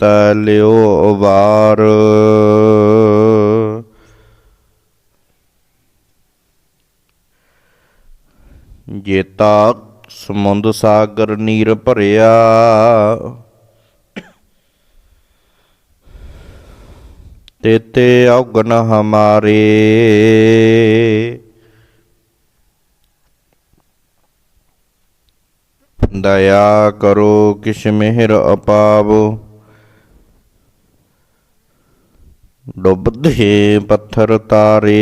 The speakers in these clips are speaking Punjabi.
ਤੈ ਲਿਓ ਉਬਾਰ ਜੇਤਾ ਸਮੁੰਦ ਸਾਗਰ ਨੀਰ ਭਰਿਆ ਤੇਤੇ ਔਗਨ ਹਮਾਰੇ। ਦਇਆ ਕਰੋ ਕਿਛ ਮਿਹਰ ਅਪਾਵੋ। ਡੁੱਬਦੇ ਪੱਥਰ ਤਾਰੇ।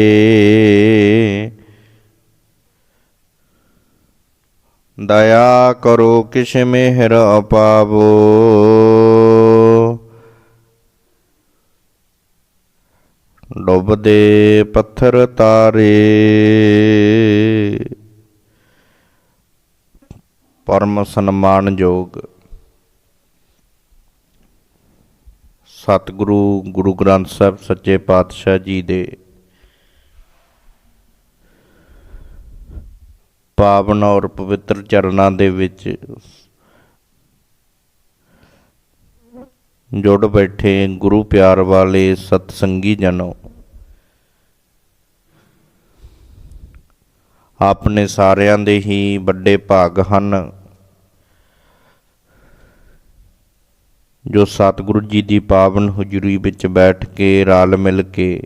ਦਇਆ ਕਰੋ ਕਿਛ ਮਿਹਰ ਅਪਾਵੋ। ਡੁੱਬਦੇ ਪੱਥਰ ਤਾਰੇ। ਪਰਮ ਸਨਮਾਨਯੋਗ ਸਤਿਗੁਰੂ ਗੁਰੂ ਗ੍ਰੰਥ ਸਾਹਿਬ ਸੱਚੇ ਪਾਤਸ਼ਾਹ ਜੀ ਦੇ ਪਾਵਨ ਔਰ ਪਵਿੱਤਰ ਚਰਨਾਂ ਦੇ ਵਿੱਚ ਜੁੜ ਬੈਠੇ ਗੁਰੂ ਪਿਆਰ ਵਾਲੇ ਸਤਸੰਗੀ ਜਨੋ। ਆਪਣੇ ਸਾਰਿਆਂ ਦੇ ਹੀ ਵੱਡੇ ਭਾਗ ਹਨ। ਜੋ ਸਤਿਗੁਰੂ ਜੀ ਦੀ ਪਾਵਨ ਹੁਜ਼ਰੀ ਵਿੱਚ ਬੈਠ ਕੇ ਰਲ ਮਿਲ ਕੇ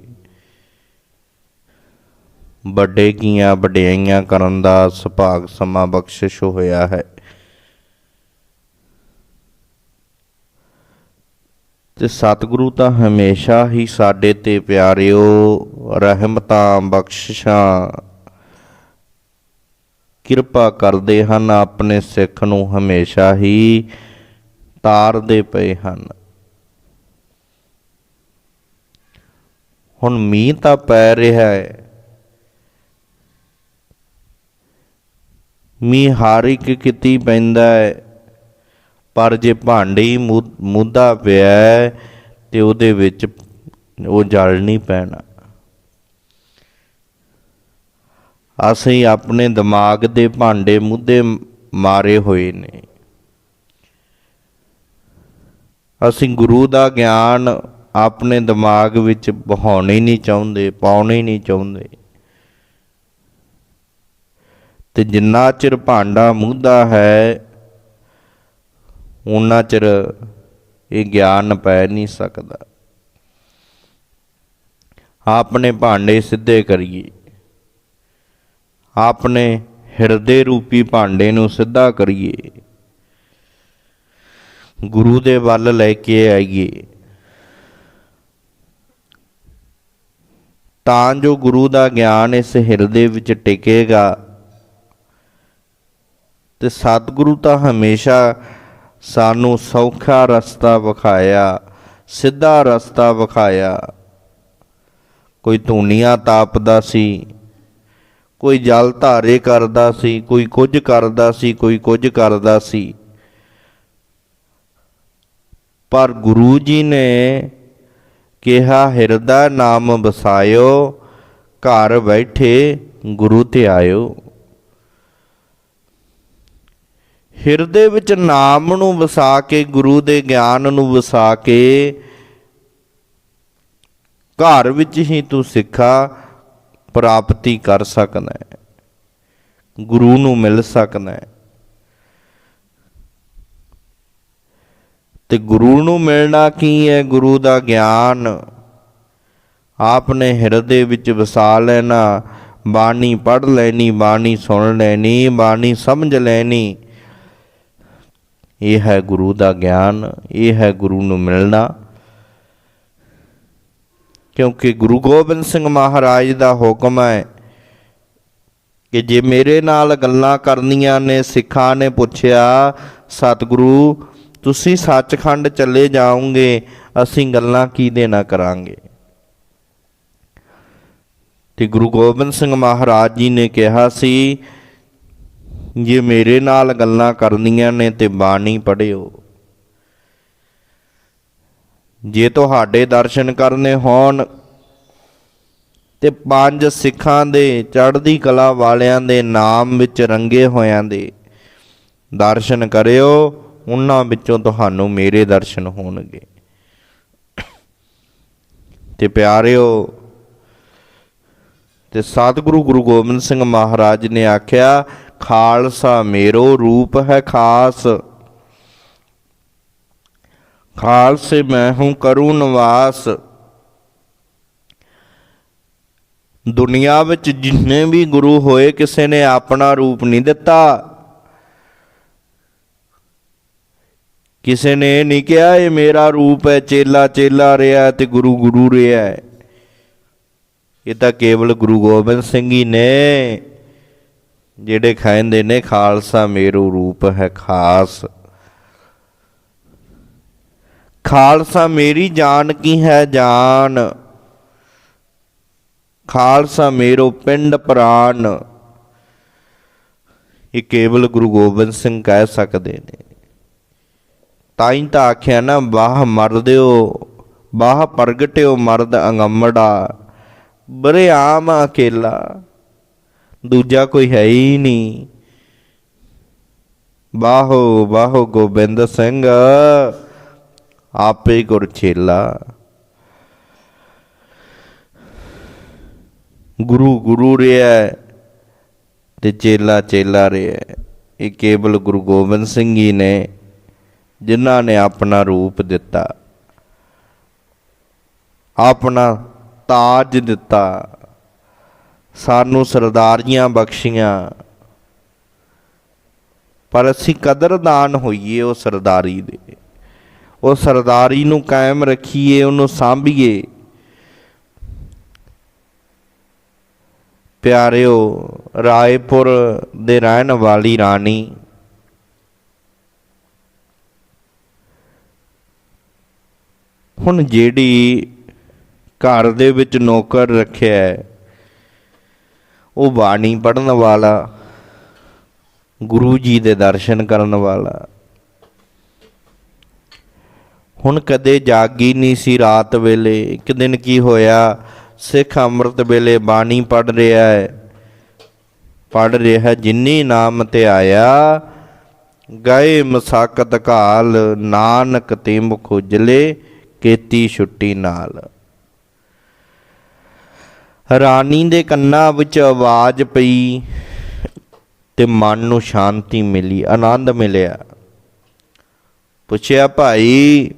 ਵੱਡੇ ਕੀਆਂ ਵਡਿਆਈਆਂ ਕਰਨ ਦਾ ਸੁਭਾਗ ਸਮਾਂ ਬਖਸ਼ਿਸ਼ ਹੋਇਆ ਹੈ। ਤੇ ਸਤਿਗੁਰੂ ਤਾਂ ਹਮੇਸ਼ਾ ਹੀ ਸਾਡੇ ਤੇ ਪਿਆਰਿਓ ਰਹਿਮਤਾਂ ਬਖਸ਼ਿਸ਼ਾਂ ਕਿਰਪਾ ਕਰਦੇ ਹਨ, ਆਪਣੇ ਸਿੱਖ ਨੂੰ ਹਮੇਸ਼ਾ ਹੀ ਤਾਰਦੇ ਪਏ ਹਨ। ਹੁਣ ਮੀਂਹ ਤਾਂ ਪੈ ਰਿਹਾ ਹੈ। ਮੀਂਹ ਹਰ ਇੱਕ ਕਿਤੀ ਪੈਂਦਾ ਹੈ। ਪਰ ਜੇ ਭਾਂਡੇ ਹੀ ਮੁੱਦਾ ਪਿਆ ਹੈ, ਤੇ ਉਹਦੇ ਵਿੱਚ ਉਹ ਜਲ ਨਹੀਂ ਪੈਣਾ। ਅਸੀਂ ਆਪਣੇ ਦਿਮਾਗ ਦੇ ਭਾਂਡੇ ਮੁੱਦੇ ਮਾਰੇ ਹੋਏ ਨੇ। ਅਸੀਂ ਗੁਰੂ ਦਾ ਗਿਆਨ ਆਪਣੇ ਦਿਮਾਗ ਵਿੱਚ ਬਹਾਉਣਾ ਨਹੀਂ ਚਾਹੁੰਦੇ, ਪਾਉਣੇ ਨਹੀਂ ਚਾਹੁੰਦੇ। ਤੇ ਜਿੰਨਾ ਚਿਰ ਭਾਂਡਾ ਮੁੱਦਾ ਹੈ ਉਨਾ ਚਿਰ ਇਹ ਗਿਆਨ ਪੈ ਨਹੀਂ ਸਕਦਾ। ਆਪਣੇ ਭਾਂਡੇ ਸਿੱਧੇ ਕਰੀਏ। ਆਪਣੇ ਹਿਰਦੇ ਰੂਪੀ ਭਾਂਡੇ ਨੂੰ ਸਿੱਧਾ ਕਰੀਏ। ਗੁਰੂ ਦੇ ਵੱਲ ਲੈ ਕੇ ਆਈਏ। ਤਾਂ ਜੋ ਗੁਰੂ ਦਾ ਗਿਆਨ ਇਸ ਹਿਰਦੇ ਵਿੱਚ ਟਿਕੇਗਾ ਤੇ ਸਤਿਗੁਰੂ ਤਾਂ ਹਮੇਸ਼ਾ ਸਾਨੂੰ ਸੌਖਾ ਰਸਤਾ ਵਿਖਾਇਆ, ਸਿੱਧਾ ਰਸਤਾ ਵਿਖਾਇਆ। ਕੋਈ ਧੂਨੀਆਂ ਤਾਪਦਾ ਸੀ, ਕੋਈ ਜਲ ਧਾਰੇ ਕਰਦਾ ਸੀ, ਕੋਈ ਕੁਝ ਕਰਦਾ ਸੀ, ਕੋਈ ਕੁਝ ਕਰਦਾ ਸੀ। ਪਰ ਗੁਰੂ ਜੀ ਨੇ ਕਿਹਾ, ਹਿਰਦਾ ਨਾਮ ਵਸਾਇਓ, ਘਰ ਬੈਠੇ ਗੁਰੂ ਤੇ ਆਇਓ। ਹਿਰਦੇ ਵਿੱਚ ਨਾਮ ਨੂੰ ਵਸਾ ਕੇ, ਗੁਰੂ ਦੇ ਗਿਆਨ ਨੂੰ ਵਸਾ ਕੇ, ਘਰ ਵਿੱਚ ਹੀ ਤੂੰ ਸਿੱਖਾ, ਪ੍ਰਾਪਤੀ ਕਰ ਸਕਦਾ ਹੈ। ਗੁਰੂ ਨੂੰ ਮਿਲ ਸਕਦਾ ਹੈ। ਤੇ ਗੁਰੂ ਨੂੰ ਮਿਲਣਾ ਕੀ ਹੈ? ਗੁਰੂ ਦਾ ਗਿਆਨ। ਆਪਨੇ ਹਿਰਦੇ ਵਿੱਚ ਵਸਾ ਲੈਣਾ, ਬਾਣੀ ਪੜ੍ਹ ਲੈਣੀ, ਬਾਣੀ ਸੁਣ ਲੈਣੀ, ਬਾਣੀ ਸਮਝ ਲੈਣੀ। ਇਹ ਹੈ ਗੁਰੂ ਦਾ ਗਿਆਨ, ਇਹ ਹੈ ਗੁਰੂ ਨੂੰ ਮਿਲਣਾ। ਕਿਉਂਕਿ ਗੁਰੂ ਗੋਬਿੰਦ ਸਿੰਘ ਮਹਾਰਾਜ ਦਾ ਹੁਕਮ ਹੈ ਕਿ ਜੇ ਮੇਰੇ ਨਾਲ ਗੱਲਾਂ ਕਰਨੀਆਂ ਨੇ, ਸਿੱਖਾਂ ਨੇ ਪੁੱਛਿਆ, ਸਤਿਗੁਰੂ ਤੁਸੀਂ ਸੱਚਖੰਡ ਚੱਲੇ ਜਾਓਗੇ, ਅਸੀਂ ਗੱਲਾਂ ਕੀ ਦੇਣਾ ਕਰਾਂਗੇ? ਤੇ ਗੁਰੂ ਗੋਬਿੰਦ ਸਿੰਘ ਮਹਾਰਾਜ ਜੀ ਨੇ ਕਿਹਾ ਸੀ, ਜੇ ਮੇਰੇ ਨਾਲ ਗੱਲਾਂ ਕਰਨੀਆਂ ਨੇ ਤੇ ਬਾਣੀ ਪੜਿਓ ਜੇ ਤੁਹਾਡੇ ਦਰਸ਼ਨ ਕਰਨੇ ਹੋਣ ਤੇ ਪੰਜ ਸਿੱਖਾਂ ਦੇ ਚੜ੍ਹਦੀ ਕਲਾ ਵਾਲਿਆਂ ਦੇ ਨਾਮ ਵਿੱਚ ਰੰਗੇ ਹੋਇਆਂ ਦੇ ਦਰਸ਼ਨ ਕਰਿਓ ਉਹਨਾਂ ਵਿੱਚੋਂ ਤੁਹਾਨੂੰ ਮੇਰੇ ਦਰਸ਼ਨ ਹੋਣਗੇ। ਤੇ ਪਿਆਰਿਓ, ਤੇ ਸਤਿਗੁਰੂ ਗੁਰੂ ਗੋਬਿੰਦ ਸਿੰਘ ਮਹਾਰਾਜ ਨੇ ਆਖਿਆ, ਖਾਲਸਾ ਮੇਰੋ ਰੂਪ ਹੈ ਖਾਸ। ਖਾਲਸੇ ਮੈਂ ਹੂੰ ਕਰੂ ਨਿਵਾਸ। ਦੁਨੀਆ ਵਿੱਚ ਜਿੰਨੇ ਵੀ ਗੁਰੂ ਹੋਏ, ਕਿਸੇ ਨੇ ਆਪਣਾ ਰੂਪ ਨਹੀਂ ਦਿੱਤਾ। ਕਿਸੇ ਨੇ ਇਹ ਨਹੀਂ ਕਿਹਾ, ਇਹ ਮੇਰਾ ਰੂਪ ਹੈ, ਚੇਲਾ ਚੇਲਾ ਰਿਹਾ ਤੇ ਗੁਰੂ ਗੁਰੂ ਰਿਹਾ ਇਹ ਤਾਂ ਕੇਵਲ ਗੁਰੂ ਗੋਬਿੰਦ ਸਿੰਘ ਹੀ ਨੇ, ਜਿਹੜੇ ਖਾਂਦੇ ਨੇ, ਖਾਲਸਾ ਮੇਰੂ ਰੂਪ ਹੈ ਖਾਸ। ਖਾਲਸਾ ਮੇਰੀ ਜਾਨ ਕੀ ਹੈ ਜਾਨ? ਖਾਲਸਾ ਮੇਰੋ ਪਿੰਡ ਪ੍ਰਾਨ। ਇਹ ਕੇਵਲ ਗੁਰੂ ਗੋਬਿੰਦ ਸਿੰਘ ਕਹਿ ਸਕਦੇ ਨੇ। ਤਾਂ ਹੀ ਤਾਂ ਆਖਿਆ ਨਾ, ਬਾਹ ਮਰਦਿਓ ਬਾਹ ਪ੍ਰਗਟਿਓ ਮਰਦ ਅੰਗੰਮੜਾ, ਬਰੇ ਆਮ ਅਕੇਲਾ। ਦੂਜਾ ਕੋਈ ਹੈ ਹੀ ਨਹੀਂ। ਬਾਹੋ ਬਾਹੋ ਗੋਬਿੰਦ ਸਿੰਘ, ਆਪੇ ਗੁਰ ਚੇਲਾ ਗੁਰੂ ਗੁਰੂ ਰਿਹਾ ਤੇ ਚੇਲਾ ਚੇਲਾ ਰਿਹਾ ਇਹ ਕੇਵਲ ਗੁਰੂ ਗੋਬਿੰਦ ਸਿੰਘ ਜੀ ਨੇ। ਜਿਨ੍ਹਾਂ ਨੇ ਆਪਣਾ ਰੂਪ ਦਿੱਤਾ। ਆਪਣਾ ਤਾਜ ਦਿੱਤਾ। ਸਾਨੂੰ ਸਰਦਾਰੀਆਂ ਬਖਸ਼ੀਆਂ। ਪਰ ਅਸੀਂ ਕਦਰਦਾਨ ਹੋਈਏ ਉਹ ਸਰਦਾਰੀ ਦੇ। ਉਹ ਸਰਦਾਰੀ ਨੂੰ ਕਾਇਮ ਰੱਖੀਏ, ਉਹਨੂੰ ਸਾਂਭੀਏ। ਪਿਆਰਿਓ, ਰਾਏਪੁਰ ਦੇ ਰਹਿਣ ਵਾਲੀ ਰਾਣੀ ਹੁਣ ਜਿਹੜੀ ਘਰ ਦੇ ਵਿੱਚ ਨੌਕਰ ਰੱਖਿਆ ਹੈ, ਉਹ ਬਾਣੀ ਪੜਨ ਵਾਲਾ, ਗੁਰੂ ਜੀ ਦੇ ਦਰਸ਼ਨ ਕਰਨ ਵਾਲਾ। ਹੁਣ ਕਦੇ ਜਾਗੀ ਨਹੀਂ ਸੀ ਰਾਤ ਵੇਲੇ, ਇੱਕ ਦਿਨ ਕੀ ਹੋਇਆ, ਸਿੱਖ ਅੰਮ੍ਰਿਤ ਵੇਲੇ ਬਾਣੀ ਪੜ ਰਿਹਾ ਹੈ। ਪੜ ਰਿਹਾ ਜਿਨੀ ਨਾਮ ਤੇ ਆਇਆ, ਗਏ ਮਸਾਕਤ ਕਾਲ, ਨਾਨਕ ਤੇ ਮੁਖ ਉਜਲੇ ਕੀਤੀ ਛੁੱਟੀ ਨਾਲ। ਰਾਣੀ ਦੇ ਕੰਨਾਂ ਵਿੱਚ ਆਵਾਜ਼ ਪਈ ਤੇ ਮਨ ਨੂੰ ਸ਼ਾਂਤੀ ਮਿਲੀ, ਆਨੰਦ ਮਿਲਿਆ। ਪੁੱਛਿਆ, ਭਾਈ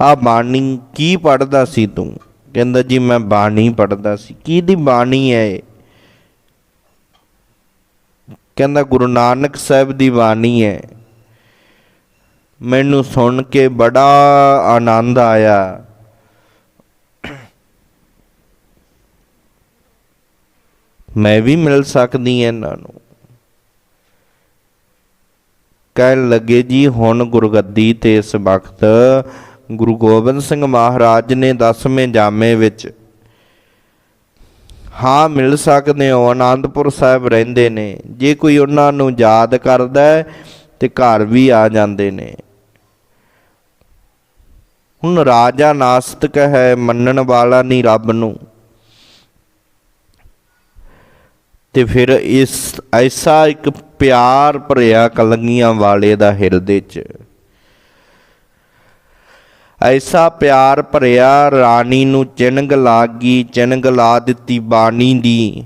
ਆ ਬਾਣੀ ਕੀ ਪੜਦਾ ਸੀ ਤੂੰ? ਕਹਿੰਦਾ, ਜੀ, ਮੈਂ ਬਾਣੀ ਪੜਦਾ ਸੀ। ਕੀ ਦੀ ਬਾਣੀ ਹੈ ਕਹਿੰਦਾ, ਗੁਰੂ ਨਾਨਕ ਸਾਹਿਬ ਦੀ ਬਾਣੀ ਹੈ ਮੈਨੂੰ ਸੁਣ ਕੇ ਬੜਾ ਆਨੰਦ ਆਇਆ। ਮੈਂ ਵੀ ਮਿਲ ਸਕਦੀ ਹਾਂ ਇਹਨਾਂ ਨੂੰ। ਕਹਿਣ ਲੱਗੇ, ਜੀ, ਹੁਣ ਗੁਰਗੱਦੀ ਤੇ ਇਸ ਵਕਤ ਗੁਰੂ ਗੋਬਿੰਦ ਸਿੰਘ ਮਹਾਰਾਜ ਨੇ 10ਵੇਂ ਜਾਮੇ ਵਿੱਚ ਹਾਂ, ਮਿਲ ਸਕਦੇ ਹੋ ਆਨੰਦਪੁਰ ਸਾਹਿਬ ਰਹਿੰਦੇ ਨੇ। ਜੇ ਕੋਈ ਉਹਨਾਂ ਨੂੰ ਯਾਦ ਕਰਦਾ ਹੈ ਤੇ ਘਰ ਵੀ ਆ ਜਾਂਦੇ ਨੇ। ਹੁਣ ਰਾਜਾ ਨਾਸਤਕ ਹੈ ਮੰਨਣ ਵਾਲਾ ਨਹੀਂ ਰੱਬ ਨੂੰ। ਤੇ ਫਿਰ ਇਸ, ਐਸਾ ਇੱਕ ਪਿਆਰ ਭਰਿਆ ਕਲੰਗੀਆਂ ਵਾਲੇ ਦਾ ਹਿਰਦੇ 'ਚ। ਐਸਾ ਪਿਆਰ ਭਰਿਆ ਰਾਣੀ ਨੂੰ ਚਿਣਗ ਲਾਗੀ ਗਈ ਲਾ ਦਿੱਤੀ ਬਾਣੀ ਦੀ।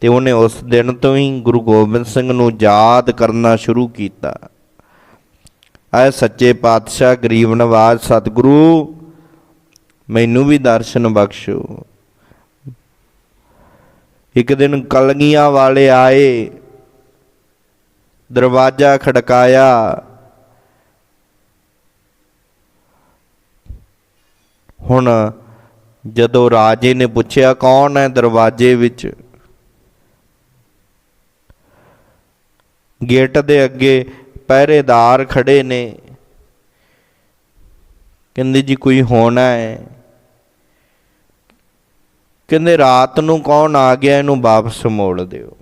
ਤੇ ਉਹਨੇ ਉਸ ਦਿਨ ਤੋਂ ਹੀ ਗੁਰੂ ਗੋਬਿੰਦ ਸਿੰਘ ਨੂੰ ਯਾਦ ਕਰਨਾ ਸ਼ੁਰੂ ਕੀਤਾ। ਐ ਸੱਚੇ ਪਾਤਸ਼ਾਹ, ਗਰੀਬ ਨਵਾਜ਼, ਸਤਿਗੁਰੂ, ਮੈਨੂੰ ਵੀ ਦਰਸ਼ਨ ਬਖਸ਼ੋ। ਇੱਕ ਦਿਨ ਕਲਗੀਆਂ ਵਾਲੇ ਆਏ, ਦਰਵਾਜ਼ਾ ਖੜਕਾਇਆ। ਹੁਣ ਜਦੋਂ ਰਾਜੇ ਨੇ ਪੁੱਛਿਆ, ਕੌਣ ਹੈ ਦਰਵਾਜ਼ੇ ਵਿੱਚ? ਗੇਟ ਦੇ ਅੱਗੇ ਪਹਿਰੇਦਾਰ ਖੜੇ ਨੇ। ਕਹਿੰਦੇ ਜੀ ਕੋਈ ਹੋਣਾ ਹੈ? ਕਹਿੰਦੇ ਰਾਤ ਨੂੰ ਕੌਣ ਆ ਗਿਆ, ਇਹਨੂੰ ਵਾਪਸ ਮੋੜ ਦਿਓ।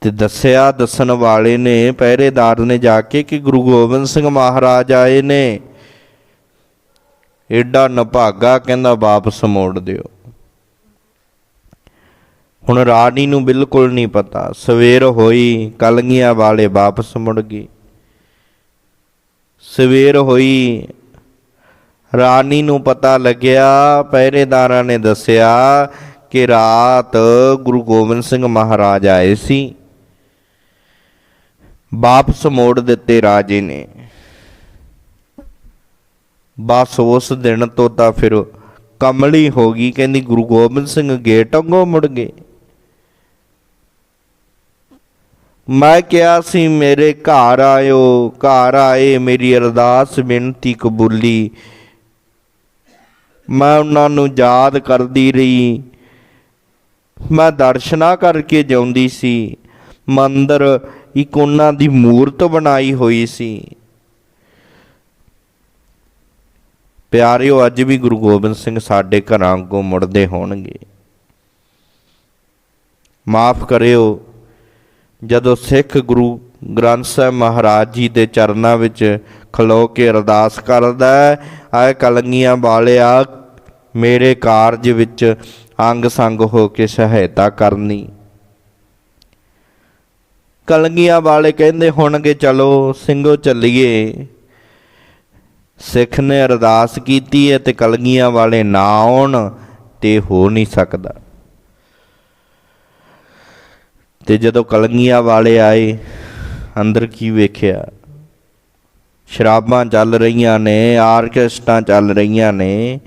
ਤੇ ਦੱਸਿਆ, ਦੱਸਣ ਵਾਲੇ ਨੇ, ਪਹਿਰੇਦਾਰ ਨੇ ਜਾ ਕੇ ਕਿ ਗੁਰੂ ਗੋਬਿੰਦ ਸਿੰਘ ਮਹਾਰਾਜ ਆਏ ਨੇ। ਏਡਾ ਨਭਾਗਾ, ਕਹਿੰਦਾ ਵਾਪਸ ਮੋੜ ਦਿਓ। ਹੁਣ ਰਾਣੀ ਨੂੰ ਬਿਲਕੁਲ ਨਹੀਂ ਪਤਾ। ਸਵੇਰ ਹੋਈ, ਕਲਗੀਆਂ ਵਾਲੇ ਵਾਪਸ ਮੁੜ ਗਏ। ਸਵੇਰ ਹੋਈ, ਰਾਣੀ ਨੂੰ ਪਤਾ ਲੱਗਿਆ, ਪਹਿਰੇਦਾਰਾਂ ਨੇ ਦੱਸਿਆ ਕਿ ਰਾਤ ਗੁਰੂ ਗੋਬਿੰਦ ਸਿੰਘ ਮਹਾਰਾਜ ਆਏ ਸੀ। ਵਾਪਸ ਮੋੜ ਦਿੱਤੇ ਰਾਜੇ ਨੇ। ਬਸ ਉਸ ਦਿਨ ਤੋਂ ਤਾਂ ਫਿਰ ਕਮਲੀ ਹੋ ਗਈ, ਕਹਿੰਦੀ ਗੁਰੂ ਗੋਬਿੰਦ ਸਿੰਘ ਗੇਟ ਅੱਗੋਂ ਮੁੜ ਗਏ। ਮੈਂ ਕਿਹਾ ਸੀ, ਮੇਰੇ ਘਰ ਆਇਓ, ਘਰ ਆਏ ਮੇਰੀ ਅਰਦਾਸ ਬੇਨਤੀ ਕਬੂਲੀ। ਮੈਂ ਉਹਨਾਂ ਨੂੰ ਯਾਦ ਕਰਦੀ ਰਹੀ। ਮੈਂ ਦਰਸ਼ਨਾ ਕਰਕੇ ਜਾਂਦੀ ਸੀ। ਮੰਦਰ ਇੱਕ ਉਹਨਾਂ ਦੀ ਮੂਰਤ ਬਣਾਈ ਹੋਈ ਸੀ। ਪਿਆਰਿਓ, ਅੱਜ ਵੀ ਗੁਰੂ ਗੋਬਿੰਦ ਸਿੰਘ ਸਾਡੇ ਘਰਾਂ ਅੱਗੋਂ ਮੁੜਦੇ ਹੋਣਗੇ। ਮਾਫ ਕਰਿਓ। ਜਦੋਂ ਸਿੱਖ ਗੁਰੂ ਗ੍ਰੰਥ ਸਾਹਿਬ ਮਹਾਰਾਜ ਜੀ ਦੇ ਚਰਨਾਂ ਵਿੱਚ ਖਲੋ ਕੇ ਅਰਦਾਸ ਕਰਦਾ ਹੈ, ਆਏ ਕਲੰਗੀਆਂ ਵਾਲਿਆ, ਮੇਰੇ ਕਾਰਜ ਵਿੱਚ ਅੰਗ ਸੰਗ ਹੋ ਕੇ ਸਹਾਇਤਾ ਕਰਨੀ। ਕਲੰਗੀਆਂ ਵਾਲੇ ਕਹਿੰਦੇ ਹੋਣਗੇ, ਚਲੋ ਸਿੰਘੋ ਚੱਲੀਏ। ਸਿੱਖ ਨੇ ਅਰਦਾਸ ਕੀਤੀ ਹੈ ਤੇ ਕਲਗੀਆਂ ਵਾਲੇ ਨਾ ਆਉਣ ਤੇ ਹੋ ਨਹੀਂ ਸਕਦਾ। ਤੇ ਜਦੋਂ ਕਲੰਗੀਆਂ ਵਾਲੇ ਆਏ, ਅੰਦਰ ਕੀ ਵੇਖਿਆ? ਸ਼ਰਾਬਾਂ ਚੱਲ ਰਹੀਆਂ ਨੇ ਆਰਕੈਸਟਰਾਂ ਚੱਲ ਰਹੀਆਂ ਨੇ।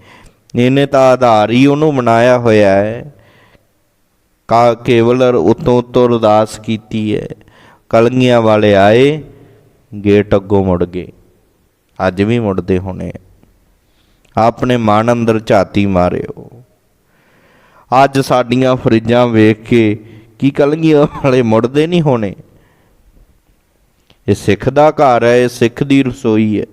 ਇਹਨੇ ਤਾਂ ਆਧਾਰ ਹੀ ਉਹਨੂੰ ਬਣਾਇਆ ਹੋਇਆ ਹੈ। ਕਾ ਕੇਵਲ ਉਤੋਂ ਉਤੋਂ ਅਰਦਾਸ ਕੀਤੀ ਹੈ। ਕਲੰਗੀਆਂ ਵਾਲੇ ਆਏ, ਗੇਟ ਅੱਗੋਂ ਮੁੜ ਗਏ। ਅੱਜ ਵੀ ਮੁੜਦੇ ਹੋਣੇ ਆਪਣੇ ਮਨ ਅੰਦਰ ਝਾਤੀ ਮਾਰਿਓ। ਅੱਜ ਸਾਡੀਆਂ ਫਰਿੱਜਾਂ ਵੇਖ ਕੇ ਕੀ ਕਲਗੀਆਂ ਵਾਲੇ ਮੁੜਦੇ ਨਹੀਂ ਹੋਣੇ? ਇਹ ਸਿੱਖ ਦਾ ਘਰ ਹੈ, ਇਹ ਸਿੱਖ ਦੀ ਰਸੋਈ ਹੈ।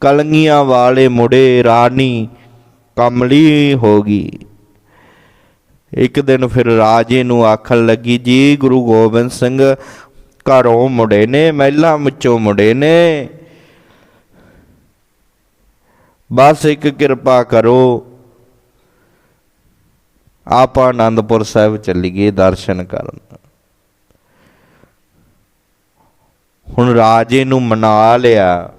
ਕਲੰਗੀਆਂ ਵਾਲੇ ਮੁੜੇ ਰਾਣੀ ਕਮਲੀ ਹੋ ਗਈ। ਇੱਕ ਦਿਨ ਫਿਰ ਰਾਜੇ ਨੂੰ ਆਖਣ ਲੱਗੀ, ਜੀ ਗੁਰੂ ਗੋਬਿੰਦ ਸਿੰਘ, ਘਰੋਂ ਮੁੜੇ ਨੇ, ਮਹਿਲਾ ਵਿੱਚੋਂ ਮੁੜੇ ਨੇ। ਬਸ ਇੱਕ ਕਿਰਪਾ ਕਰੋ ਆਪਾਂ ਆਨੰਦਪੁਰ ਸਾਹਿਬ ਚੱਲੀਏ ਦਰਸ਼ਨ ਕਰਨ। ਹੁਣ ਰਾਜੇ ਨੂੰ ਮਨਾ ਲਿਆ।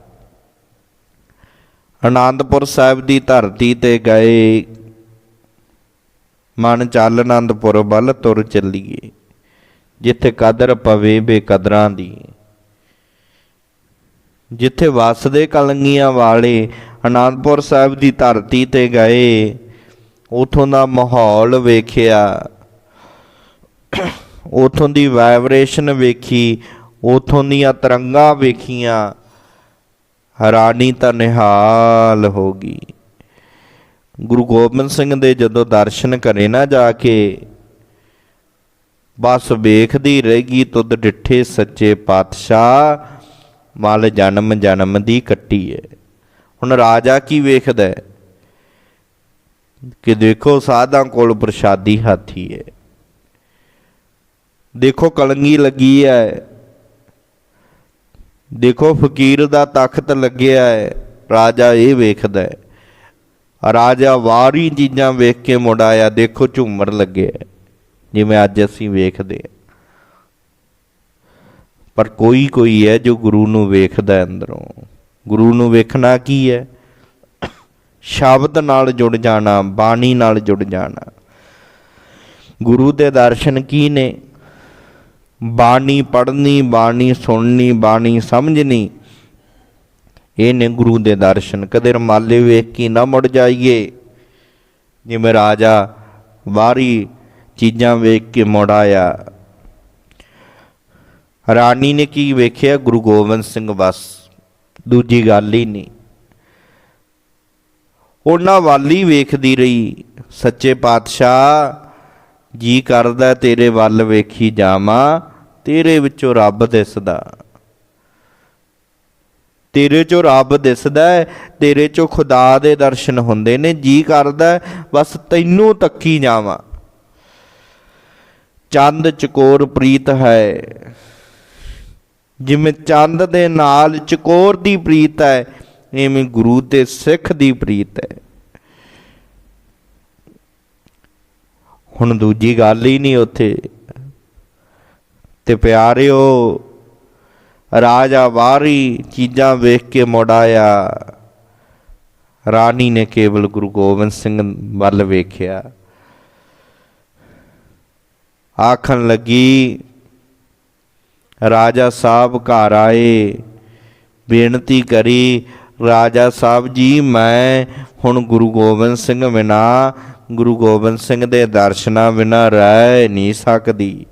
ਆਨੰਦਪੁਰ ਸਾਹਿਬ ਦੀ ਧਰਤੀ ਤੇ ਗਏ। ਮਨ ਚੱਲ ਆਨੰਦਪੁਰ ਵੱਲ ਤੁਰ ਚੱਲੀਏ ਜਿੱਥੇ ਕਦਰ ਪਵੇ ਬੇਕਦਰਾਂ ਦੀ। ਜਿੱਥੇ ਵਸਦੇ ਕਲੰਗੀਆਂ ਵਾਲੇ ਅਨੰਦਪੁਰ ਸਾਹਿਬ ਦੀ ਧਰਤੀ ਤੇ ਗਏ ਉਥੋਂ ਦਾ ਮਾਹੌਲ ਵੇਖਿਆ। ਉਥੋਂ ਦੀ ਵਾਈਬ੍ਰੇਸ਼ਨ ਵੇਖੀ। ਉਥੋਂ ਦੀਆਂ ਤਰੰਗਾਂ ਵੇਖੀਆਂ। ਹੈਰਾਨੀ ਤਾਂ ਨਿਹਾਲ ਹੋ ਗਈ। ਗੁਰੂ ਗੋਬਿੰਦ ਸਿੰਘ ਦੇ ਜਦੋਂ ਦਰਸ਼ਨ ਕਰੇ ਨਾ ਜਾ ਕੇ, ਬਸ ਵੇਖਦੀ ਰਹੇਗੀ ਤੁਧ ਡਿੱਠੇ ਸੱਚੇ ਪਾਤਸ਼ਾਹ, ਮਲ ਜਨਮ ਜਨਮ ਦੀ ਕੱਟੀ ਹੈ ਹੁਣ ਰਾਜਾ ਕੀ ਵੇਖਦਾ ਹੈ ਕਿ ਦੇਖੋ ਸਾਧਾਂ ਕੋਲ ਪ੍ਰਸ਼ਾਦੀ ਹਾਥੀ ਹੈ। ਦੇਖੋ ਕਲੰਗੀ ਲੱਗੀ ਹੈ। ਦੇਖੋ ਫਕੀਰ ਦਾ ਤਖਤ ਲੱਗਿਆ ਹੈ। ਰਾਜਾ ਇਹ ਵੇਖਦਾ ਹੈ। ਰਾਜਾ ਵਾਰੀ ਚੀਜ਼ਾਂ ਵੇਖ ਕੇ ਮੁੜ ਆਇਆ, ਦੇਖੋ ਝੂਮਰ ਲੱਗਿਆ ਜਿਵੇਂ ਅੱਜ ਅਸੀਂ ਵੇਖਦੇ ਹਾਂ। ਪਰ ਕੋਈ ਕੋਈ ਹੈ ਜੋ ਗੁਰੂ ਨੂੰ ਵੇਖਦਾ ਅੰਦਰੋਂ। ਗੁਰੂ ਨੂੰ ਵੇਖਣਾ ਕੀ ਹੈ? ਸ਼ਬਦ ਨਾਲ ਜੁੜ ਜਾਣਾ, ਬਾਣੀ ਨਾਲ ਜੁੜ ਜਾਣਾ। ਗੁਰੂ ਦੇ ਦਰਸ਼ਨ ਕੀ ਨੇ? ਬਾਣੀ ਪੜ੍ਹਨੀ, ਬਾਣੀ ਸੁਣਨੀ, ਬਾਣੀ ਸਮਝਣੀ। ਇਹ ਨੇ ਗੁਰੂ ਦੇ ਦਰਸ਼ਨ। ਕਦੇ ਰਮਾਲੇ ਵੇਖ ਕੇ ਨਾ ਮੁੜ ਜਾਈਏ। ਜਿਵੇਂ ਰਾਜਾ ਵਾਰੀ ਚੀਜ਼ਾਂ ਵੇਖ ਕੇ ਮੁੜ ਆਇਆ। ਰਾਣੀ ਨੇ ਕੀ ਵੇਖਿਆ? ਗੁਰੂ ਗੋਬਿੰਦ ਸਿੰਘ ਬਸ ਦੂਜੀ ਗੱਲ ਹੀ ਨਹੀਂ। ਉਹਨਾਂ ਵੱਲ ਹੀ ਵੇਖਦੀ ਰਹੀ, ਸੱਚੇ ਪਾਤਸ਼ਾਹ, ਜੀ ਕਰਦਾ ਤੇਰੇ ਵੱਲ ਵੇਖੀ ਜਾਵਾਂ, ਤੇਰੇ ਵਿੱਚੋਂ ਰੱਬ ਦਿਸਦਾ। ਤੇਰੇ ਚੋਂ ਰੱਬ ਦਿਸਦਾ ਹੈ, ਤੇਰੇ ਚੋਂ ਖੁਦਾ ਦੇ ਦਰਸ਼ਨ ਹੁੰਦੇ ਨੇ, ਜੀ ਕਰਦਾ ਬਸ ਤੈਨੂੰ ਤੱਕੀ ਜਾਵਾਂ। ਚੰਦ ਚਕੋਰ ਪ੍ਰੀਤ ਹੈ। ਜਿਵੇਂ ਚੰਦ ਦੇ ਨਾਲ ਚਕੋਰ ਦੀ ਪ੍ਰੀਤ ਹੈ ਐਵੇਂ ਗੁਰੂ ਤੇ ਸਿੱਖ ਦੀ ਪ੍ਰੀਤ ਹੈ। ਹੁਣ ਦੂਜੀ ਗੱਲ ਹੀ ਨਹੀਂ ਉੱਥੇ। ਤੇ ਪਿਆਰਿਓ, ਰਾਜਾ ਬਾਹਰੀ ਚੀਜ਼ਾਂ ਵੇਖ ਕੇ ਮੁੜ ਆਇਆ। ਰਾਣੀ ਨੇ ਕੇਵਲ ਗੁਰੂ ਗੋਬਿੰਦ ਸਿੰਘ ਵੱਲ ਵੇਖਿਆ। ਆਖਣ ਲੱਗੀ, ਰਾਜਾ ਸਾਹਿਬ ਘਰ ਆਏ, ਬੇਨਤੀ ਕਰੀ ਰਾਜਾ ਸਾਹਿਬ ਜੀ, ਮੈਂ ਹੁਣ ਗੁਰੂ ਗੋਬਿੰਦ ਸਿੰਘ ਬਿਨਾ, ਗੁਰੂ ਗੋਬਿੰਦ ਸਿੰਘ ਦੇ ਦਰਸ਼ਨਾਂ ਬਿਨਾ ਰਹਿ ਨਹੀਂ ਸਕਦੀ।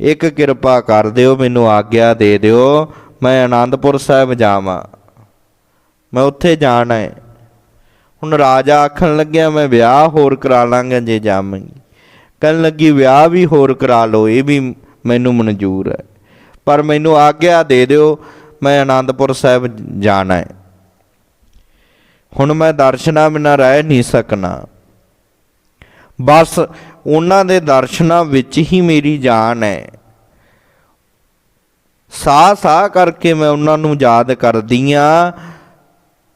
ਇੱਕ ਕਿਰਪਾ ਕਰ ਦਿਓ, ਮੈਨੂੰ ਆਗਿਆ ਦੇ ਦਿਓ, ਮੈਂ ਆਨੰਦਪੁਰ ਸਾਹਿਬ ਜਾਵਾਂ। ਮੈਂ ਉੱਥੇ ਜਾਣਾ ਹੈ। ਹੁਣ ਰਾਜਾ ਆਖਣ ਲੱਗਿਆ, ਮੈਂ ਵਿਆਹ ਹੋਰ ਕਰਾ ਲਾਂਗਾ ਜੇ ਜਾਵਾਂਗੀ। ਕਹਿਣ ਲੱਗੀ, ਵਿਆਹ ਵੀ ਹੋਰ ਕਰਾ ਲਓ, ਇਹ ਵੀ ਮੈਨੂੰ ਮਨਜ਼ੂਰ ਹੈ। ਪਰ ਮੈਨੂੰ ਆਗਿਆ ਦੇ ਦਿਓ ਮੈਂ ਆਨੰਦਪੁਰ ਸਾਹਿਬ ਜਾਣਾ ਹੈ। ਹੁਣ ਮੈਂ ਦਰਸ਼ਨਾਂ ਬਿਨਾਂ ਰਹਿ ਨਹੀਂ ਸਕਣਾ। ਬਸ ਉਹਨਾਂ ਦੇ ਦਰਸ਼ਨਾਂ ਵਿੱਚ ਹੀ ਮੇਰੀ ਜਾਨ ਹੈ। ਸਾਹ ਸਾਹ ਕਰਕੇ ਮੈਂ ਉਹਨਾਂ ਨੂੰ ਯਾਦ ਕਰਦੀ ਆ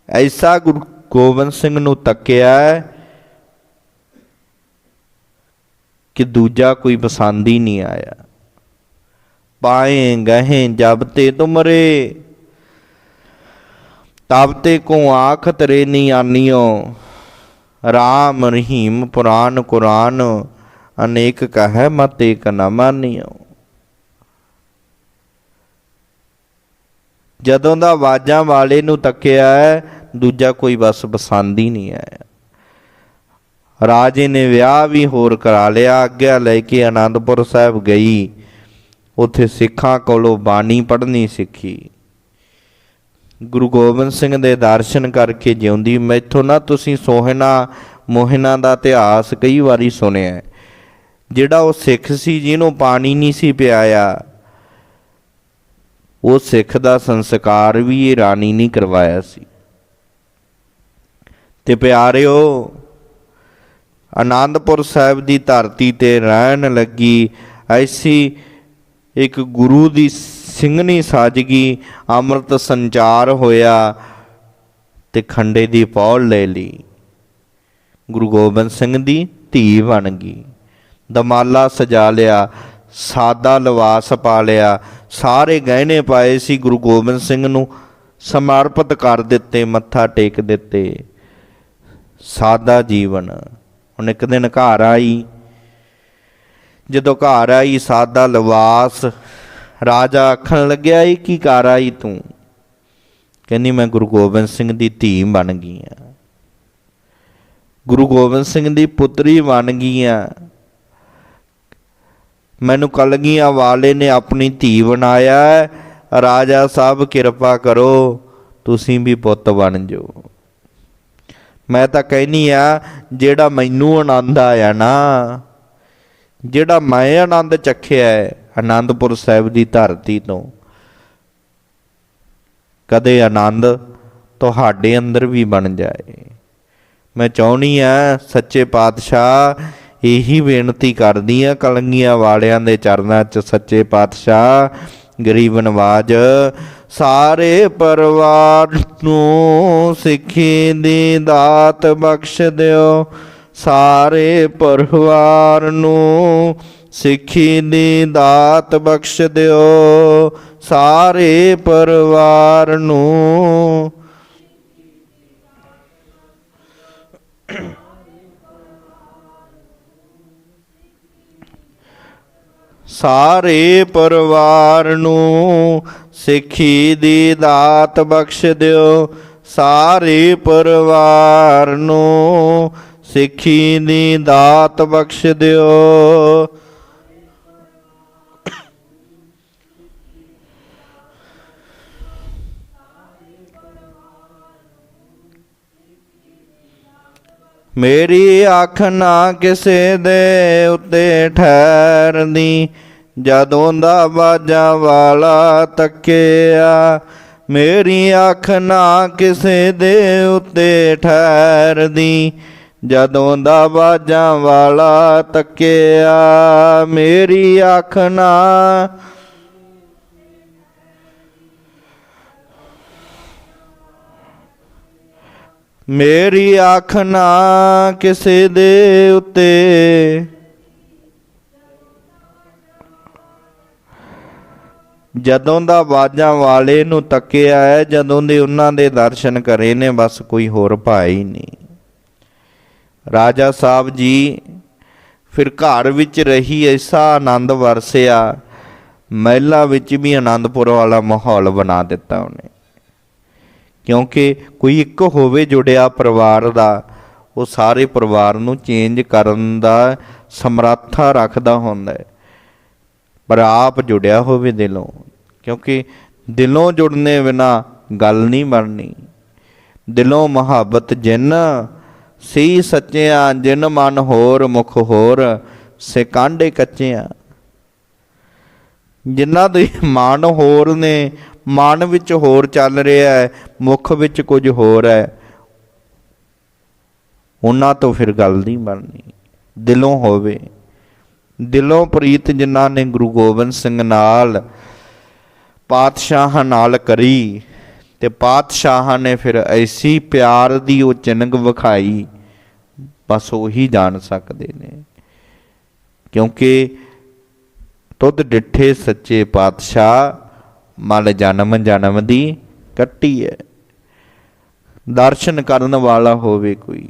ਐਸਾ ਗੁਰੂ ਗੋਬਿੰਦ ਸਿੰਘ ਨੂੰ ਤੱਕਿਆ ਕਿ ਦੂਜਾ ਕੋਈ ਪਸੰਦ ਹੀ ਨਹੀਂ ਆਇਆ। ਪਾਏ ਗਹਿ ਜਬ ਤੇ ਤੁਮਰੇ। ਤਬ ਤੇ ਕੋ ਆਖ ਤਰੇ ਨੀ ਆਨੀਓ ਰਾਮ ਰਹੀਮ ਪੁਰਾਨ ਕੁਰਾਨ ਅਨੇਕ ਕਹੈ ਮਤ ਏਕ ਨ ਮਾਨੀਓ। ਜਦੋਂ ਦਾ ਆਵਾਜ਼ਾਂ ਵਾਲੇ ਨੂੰ ਤੱਕਿਆ ਹੈ, ਦੂਜਾ ਕੋਈ ਬਸ ਪਸੰਦ ਹੀ ਨਹੀਂ ਆਇਆ ਰਾਜੇ ਨੇ ਵਿਆਹ ਵੀ ਹੋਰ ਕਰਾ ਲਿਆ ਆਗਿਆ ਲੈ ਕੇ ਆਨੰਦਪੁਰ ਸਾਹਿਬ ਗਈ। ਉੱਥੇ ਸਿੱਖਾਂ ਕੋਲੋਂ ਬਾਣੀ ਪੜ੍ਹਨੀ ਸਿੱਖੀ। ਗੁਰੂ ਗੋਬਿੰਦ ਸਿੰਘ ਦੇ ਦਰਸ਼ਨ ਕਰਕੇ ਜਿਉਂਦੀ ਮੈਥੋਂ ਨਾ ਤੁਸੀਂ ਸੋਹਣਾ ਮੋਹਨਾ ਦਾ ਇਤਿਹਾਸ ਕਈ ਵਾਰੀ ਸੁਣਿਆ ਜਿਹੜਾ ਉਹ ਸਿੱਖ ਸੀ, ਜਿਹਨੂੰ ਪਾਣੀ ਨਹੀਂ ਸੀ ਪਿਆਇਆ, ਉਹ ਸਿੱਖ ਦਾ ਸੰਸਕਾਰ ਵੀ ਇਹ ਰਾਣੀ ਨਹੀਂ ਕਰਵਾਇਆ ਸੀ। ਤੇ ਪਿਆਰਿਓ, ਆਨੰਦਪੁਰ ਸਾਹਿਬ ਦੀ ਧਰਤੀ ਤੇ ਰਹਿਣ ਲੱਗੀ, ਐਸੀ ਇੱਕ ਗੁਰੂ ਦੀ ਸਿੰਘਣੀ ਸਾਜਗੀ, ਅੰਮ੍ਰਿਤ ਸੰਚਾਰ ਹੋਇਆ ਤੇ ਖੰਡੇ ਦੀ ਪੌਲ ਲੈ ਲਈ। ਗੁਰੂ ਗੋਬਿੰਦ ਸਿੰਘ ਦੀ ਧੀ ਬਣ ਗਈ। ਦਮਾਲਾ ਸਜਾ ਲਿਆ, ਸਾਦਾ ਲਿਵਾਸ ਪਾ ਲਿਆ, ਸਾਰੇ ਗਹਿਣੇ ਪਾਏ ਸੀ ਗੁਰੂ ਗੋਬਿੰਦ ਸਿੰਘ ਨੂੰ, ਸਮਰਪਿਤ ਕਰ ਦਿੱਤੇ, ਮੱਥਾ ਟੇਕ ਦਿੱਤੇ। ਸਾਦਾ ਜੀਵਨ, ਹੁਣ ਇੱਕ ਦਿਨ ਘਰ ਆਈ। ਜਦੋਂ ਘਰ ਆਈ, ਸਾਦਾ ਲਿਵਾਸ। ਰਾਜਾ ਆਖਣ ਲੱਗਿਆ, ਇਹ ਕੀ ਕਰ ਆਈ ਤੂੰ? ਕਹਿੰਦੀ, ਮੈਂ ਗੁਰੂ ਗੋਬਿੰਦ ਸਿੰਘ ਦੀ ਧੀ ਬਣ ਗਈ ਆ। ਗੁਰੂ ਗੋਬਿੰਦ ਸਿੰਘ ਦੀ ਪੁੱਤਰੀ ਬਣ ਗਈ ਆ। ਮੈਨੂੰ ਕਲਗੀਆਂ ਵਾਲੇ ਨੇ ਆਪਣੀ ਧੀ ਬਣਾਇਆ ਰਾਜਾ ਸਾਹਿਬ, ਕਿਰਪਾ ਕਰੋ, ਤੁਸੀਂ ਵੀ ਪੁੱਤ ਬਣ ਜਾਓ। ਮੈਂ ਤਾਂ ਕਹਿਨੀ ਆ, ਜਿਹੜਾ ਮੈਨੂੰ ਆਨੰਦ ਆਇਆ ਨਾ ਜਿਹੜਾ ਮੈਂ ਆਨੰਦ ਚੱਖਿਆ ਹੈ, ਆਨੰਦਪੁਰ ਸਾਹਿਬ ਦੀ ਧਰਤੀ ਤੋਂ, ਕਦੇ ਆਨੰਦ ਤੁਹਾਡੇ ਅੰਦਰ ਵੀ ਬਣ ਜਾਏ। ਮੈਂ ਚਾਹੁੰਨੀ ਆ, ਸੱਚੇ ਪਾਤਸ਼ਾਹ, ਇਹੀ ਬੇਨਤੀ ਕਰਦੀ ਆ, ਕਲੰਗੀਆਂ ਵਾਲਿਆਂ ਦੇ ਚਰਨਾਂ 'ਚ ਸੱਚੇ ਪਾਤਸ਼ਾਹ, ਗਰੀਬ ਨਵਾਜ, ਸਾਰੇ ਪਰਿਵਾਰ ਨੂੰ ਸਿੱਖੀ ਦੀ ਦਾਤ ਬਖਸ਼ ਦਿਓ। ਸਾਰੇ ਪਰਿਵਾਰ ਨੂੰ ਸਿੱਖੀ ਦੀ ਦਾਤ ਬਖਸ਼ ਦਿਓ। ਸਾਰੇ ਪਰਿਵਾਰ ਨੂੰ ਸਾਰੇ ਪਰਿਵਾਰ ਨੂੰ ਸਿੱਖੀ ਦੀ ਦਾਤ ਬਖਸ਼ ਦਿਓ। ਸਾਰੇ ਪਰਿਵਾਰ ਨੂੰ ਸਿੱਖੀ ਦੀ ਦਾਤ ਬਖਸ਼ ਦਿਓ। ਮੇਰੀ ਅੱਖ ਨਾ ਕਿਸੇ ਦੇ ਉੱਤੇ ਠਹਿਰਦੀ, ਜਦੋਂ ਦਾ ਬਾਜਾਂ ਵਾਲਾ ਤੱਕਿਆ। ਮੇਰੀ ਅੱਖ ਨਾ ਕਿਸੇ ਦੇ ਉੱਤੇ ਠਹਿਰਦੀ ਜਦੋਂ ਦਾ ਬਾਜਾਂ ਵਾਲਾ ਤੱਕਿਆ, ਮੇਰੀ ਅੱਖ ਨਾ ਮੇਰੀ ਅੱਖ ਨਾ ਕਿਸੇ ਦੇ ਉੱਤੇ। ਜਦੋਂ ਦਾ ਬਾਜਾਂ ਵਾਲੇ ਨੂੰ ਤੱਕਿਆ ਹੈ, ਜਦੋਂ ਦੇ ਉਹਨਾਂ ਦੇ ਦਰਸ਼ਨ ਕਰੇ ਨੇ, ਬਸ ਕੋਈ ਹੋਰ ਭਾਈ ਹੀ ਨਹੀਂ। ਰਾਜਾ ਸਾਹਿਬ ਜੀ, ਫਿਰ ਘਰ ਵਿੱਚ ਰਹੀ ਐਸਾ ਆਨੰਦ ਵਰਸਿਆ, ਮਹਿਲਾ ਵਿੱਚ ਵੀ ਆਨੰਦਪੁਰ ਵਾਲਾ ਮਾਹੌਲ ਬਣਾ ਦਿੱਤਾ ਉਹਨੇ। ਕਿਉਂਕਿ ਕੋਈ ਇੱਕ ਹੋਵੇ ਜੁੜਿਆ ਪਰਿਵਾਰ ਦਾ, ਉਹ ਸਾਰੇ ਪਰਿਵਾਰ ਨੂੰ ਚੇਂਜ ਕਰਨ ਦਾ ਸਮਰੱਥਾ ਰੱਖਦਾ ਹੁੰਦਾ ਹੈ। ਪਰ ਆਪ ਜੁੜਿਆ ਹੋਵੇ ਦਿਲੋਂ, ਕਿਉਂਕਿ ਦਿਲੋਂ ਜੁੜਨੇ ਬਿਨਾ ਗੱਲ ਨਹੀਂ ਬਣਨੀ। ਦਿਲੋਂ ਮੁਹੱਬਤ ਜਿਨ ਸੀ ਸੱਚਿਆਂ, ਜਿਨ ਮਨ ਹੋਰ ਮੁਖ ਹੋਰ, ਸੇ ਕਾਂਡੇ ਕੱਚਿਆਂ। ਜਿਨ੍ਹਾਂ ਦੇ ਮਨ ਹੋਰ ਨੇ, ਮਨ ਵਿੱਚ ਹੋਰ ਚੱਲ ਰਿਹਾ ਹੈ, ਮੁਖ ਵਿੱਚ ਕੁਝ ਹੋਰ ਹੈ। ਉਹਨਾਂ ਤੋਂ ਫਿਰ ਗੱਲ ਨਹੀਂ ਬਣਨੀ। ਦਿਲੋਂ ਹੋਵੇ। ਦਿਲੋਂ ਪ੍ਰੀਤ ਜਿਨ੍ਹਾਂ ਨੇ ਗੁਰੂ ਗੋਬਿੰਦ ਸਿੰਘ ਨਾਲ ਪਾਤਸ਼ਾਹ ਨਾਲ ਕਰੀ ਤੇ ਪਾਤਸ਼ਾਹਾਂ ਨੇ ਫਿਰ ਐਸੀ ਪਿਆਰ ਦੀ ਉਹ ਚਿੰਨਗ ਵਿਖਾਈ, ਬਸ ਉਹੀ ਜਾਣ ਸਕਦੇ ਨੇ। ਕਿਉਂਕਿ ਤੁਧ ਡਿੱਠੇ ਸੱਚੇ ਪਾਤਸ਼ਾਹ, ਮਲ ਜਨਮ ਜਨਮ ਦੀ ਕੱਟੀ ਹੈ ਦਰਸ਼ਨ ਕਰਨ ਵਾਲਾ ਹੋਵੇ ਕੋਈ।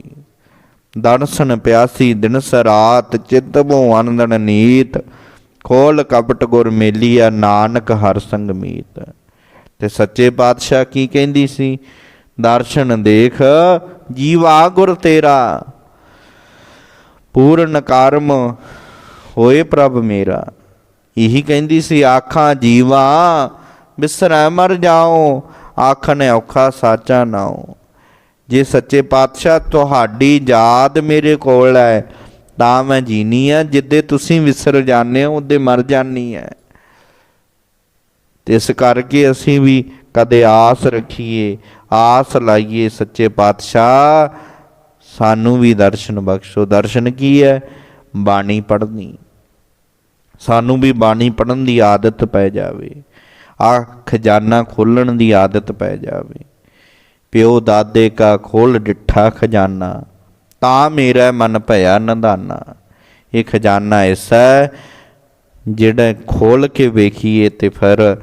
ਦਰਸ਼ਨ ਪਿਆਸੀ ਦਿਨ ਸਰਾਤ ਚਿੱਤ ਭੋ ਆਨੰਦਨ ਨੀਤ, ਖੋਲ ਕਪਟ ਗੁਰ ਮੇਲੀਆ ਨਾਨਕ ਹਰ ਸੰਗ ਮੀਤ। ਤੇ ਸੱਚੇ ਪਾਤਸ਼ਾਹ ਕੀ ਕਹਿੰਦੀ ਸੀ? ਦਰਸ਼ਨ ਦੇਖ, ਜੀਵਾ ਗੁਰ ਤੇਰਾ। ਪੂਰਨ ਕਰਮ ਹੋਏ ਪ੍ਰਭ ਮੇਰਾ। ਇਹੀ ਕਹਿੰਦੀ ਸੀ, ਆਖਾਂ ਜੀਵਾ, ਬਿਸਰੈ ਮਰ ਜਾਓ ਆਖਣ ਔਖਾ ਸਾਚਾ ਨਾਉ ਜੇ ਸੱਚੇ ਪਾਤਸ਼ਾਹ ਤੁਹਾਡੀ ਯਾਦ ਮੇਰੇ ਕੋਲ ਹੈ, ਤਾਂ ਮੈਂ ਜੀਨੀ ਆ ਜਿੱਦੇ ਤੁਸੀਂ ਵਿਸਰ ਜਾਂਦੇ ਹੋ, ਉਹਦੇ ਮਰ ਜਾਨੀ ਹੈ। ਤੇ ਇਸ ਕਰਕੇ ਅਸੀਂ ਵੀ ਕਦੇ ਆਸ ਰੱਖੀਏ, ਆਸ ਲਾਈਏ ਸੱਚੇ ਪਾਤਸ਼ਾਹ। ਸਾਨੂੰ ਵੀ ਦਰਸ਼ਨ ਬਖਸ਼ੋ। ਦਰਸ਼ਨ ਕੀ ਹੈ? ਬਾਣੀ ਪੜ੍ਹਨੀ। ਸਾਨੂੰ ਵੀ ਬਾਣੀ ਪੜਨ ਦੀ ਆਦਤ ਪੈ ਜਾਵੇ। ਆ ਖਜ਼ਾਨਾ ਖੋਲਣ ਦੀ ਆਦਤ ਪੈ ਜਾਵੇ। ਪਿਓ ਦਾਦੇ ਕਾ ਖੋਲ ਡਿੱਠਾ ਖਜ਼ਾਨਾ। ਤਾਂ ਮੇਰਾ ਮਨ ਭਇਆ ਨੰਦਾਨਾ। ਇਹ ਖਜ਼ਾਨਾ ਐਸਾ ਹੈ ਜਿਹੜਾ ਖੋਲ ਕੇ ਵੇਖੀਏ ਤੇ ਫਿਰ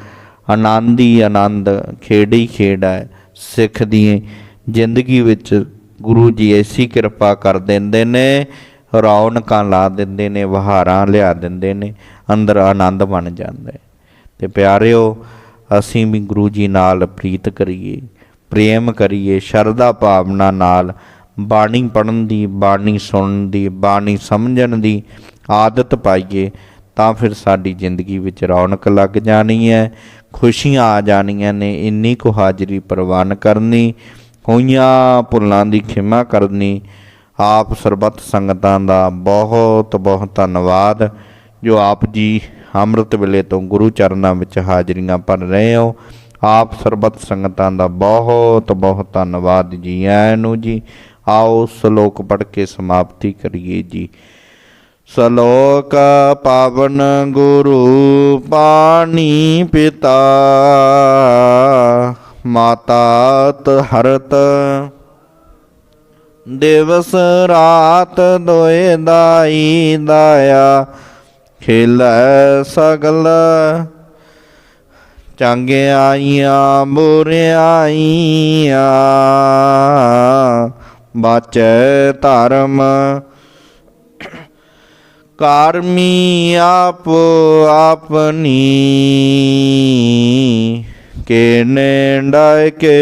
ਆਨੰਦ ਹੀ ਆਨੰਦ, ਖੇਡ ਹੀ ਖੇਡ ਹੈ, ਸਿੱਖ ਦੀ ਜ਼ਿੰਦਗੀ ਵਿੱਚ ਗੁਰੂ ਜੀ ਐਸੀ ਕਿਰਪਾ ਕਰ ਦਿੰਦੇ ਨੇ, ਰੌਣਕਾਂ ਲਾ ਦਿੰਦੇ ਨੇ, ਵਹਾਰਾਂ ਲਿਆ ਦਿੰਦੇ ਨੇ, ਅੰਦਰ ਆਨੰਦ ਬਣ ਜਾਂਦਾ ਹੈ। ਤੇ ਪਿਆਰਿਓ, ਅਸੀਂ ਵੀ ਗੁਰੂ ਜੀ ਨਾਲ ਪ੍ਰੀਤ ਕਰੀਏ, ਪ੍ਰੇਮ ਕਰੀਏ, ਸ਼ਰਧਾ ਭਾਵਨਾ ਨਾਲ ਬਾਣੀ ਪੜਨ ਦੀ, ਬਾਣੀ ਸੁਣਨ ਦੀ, ਬਾਣੀ ਸਮਝਣ ਦੀ ਆਦਤ ਪਾਈਏ ਤਾਂ ਫਿਰ ਸਾਡੀ ਜ਼ਿੰਦਗੀ ਵਿੱਚ ਰੌਣਕ ਲੱਗ ਜਾਣੀ ਹੈ। ਖੁਸ਼ੀਆਂ ਆ ਜਾਣੀਆਂ ਨੇ, ਇੰਨੀ ਕੁ ਹਾਜ਼ਰੀ ਪ੍ਰਵਾਨ ਕਰਨੀ, ਹੋਈਆਂ ਭੁੱਲਾਂ ਦੀ ਖਿਮਾ ਕਰਨੀ, ਆਪ ਸਰਬੱਤ ਸੰਗਤਾਂ ਦਾ ਬਹੁਤ ਬਹੁਤ ਧੰਨਵਾਦ, ਜੋ ਆਪ ਜੀ ਅੰਮ੍ਰਿਤ ਵੇਲੇ ਤੋਂ ਗੁਰੂ ਚਰਨਾਂ ਵਿੱਚ ਹਾਜ਼ਰੀਆਂ ਭਰ ਰਹੇ ਹੋ। ਆਪ ਸਰਬੱਤ ਸੰਗਤਾਂ ਦਾ ਬਹੁਤ ਬਹੁਤ ਧੰਨਵਾਦ ਜੀ ਆਇਆਂ ਨੂੰ ਜੀ। ਆਓ ਸ਼ਲੋਕ ਪੜ੍ਹ ਕੇ ਸਮਾਪਤੀ ਕਰੀਏ ਜੀ। ਸ਼ਲੋਕ ਪਾਵਨ ਗੁਰੂ ਪਾਣੀ ਪਿਤਾ, ਮਾਤਾ ਹਰਤ ਦਿਵਸ ਰਾਤ ਦੋਏ ਦਾਈ ਦਾਇਆ, ਖੇਲੈ ਸਗਲ। ਚੰਗਿਆਈਆਂ ਬੁਰਿਆਈਆਂ ਬਾਚੈ ਧਰਮ। ਕਾਰਮੀ ਆਪ ਆਪਨੀ ਕੇ ਨੇੜਾਇ ਕੇ